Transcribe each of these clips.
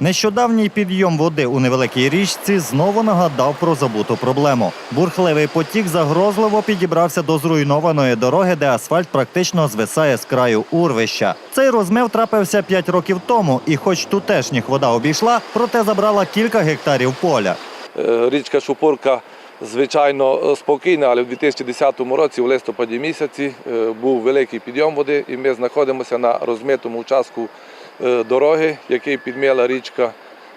Нещодавній підйом води у невеликій річці знову нагадав про забуту проблему. Бурхливий потік загрозливо підібрався до зруйнованої дороги, де асфальт практично звисає з краю урвища. Цей розмив трапився 5 років тому, і хоч тутешніх вода обійшла, проте забрала кілька гектарів поля. Е, Річка Шупурка, звичайно, спокійна, але в 2010 році, у листопаді місяці, е, був великий підйом води, і ми знаходимося на розмитому участку дороги, який підміла річка.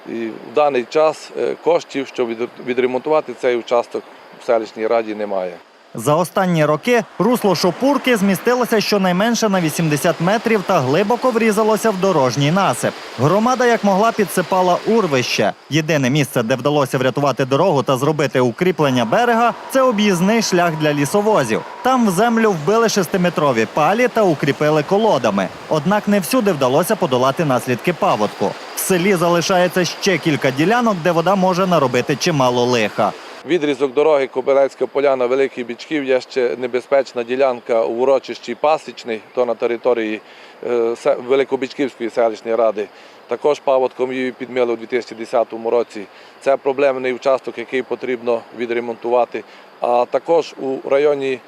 І в даний час е, коштів, щоб відремонтувати цей участок в селищній раді немає. За останні роки русло Шопурки змістилося щонайменше на 80 метрів та глибоко врізалося в дорожній насип. Громада як могла підсипала урвище. Єдине місце, де вдалося врятувати дорогу та зробити укріплення берега, це об'їзний шлях для лісовозів. Там в землю вбили шестиметрові палі та укріпили колодами. Однак не всюди вдалося подолати наслідки паводку. В селі залишається ще кілька ділянок, де вода може наробити чимало лиха. Відрізок дороги Кобилецька поляна Великий Бічків є ще небезпечна ділянка у урочищі Пасічний, то на території е, Великобічківської селищної ради. Також паводком її підмили у 2010 році. Це проблемний участок, який потрібно відремонтувати. А також у районі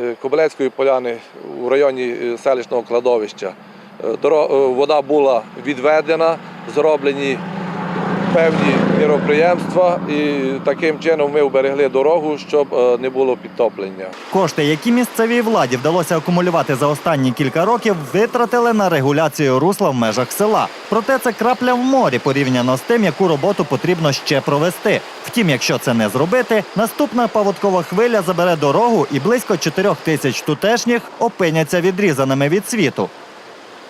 е, Кобилецької поляни, у районі е, селищного кладовища. Вода була відведена, зроблені певні міроприємства, і таким чином ми вберегли дорогу, щоб е, не було підтоплення. Кошти, які місцевій владі вдалося акумулювати за останні кілька років, витратили на регуляцію русла в межах села. Проте це крапля в морі порівняно з тим, яку роботу потрібно ще провести. Втім, якщо це не зробити, наступна паводкова хвиля забере дорогу і близько 4 тисяч тутешніх опиняться відрізаними від світу.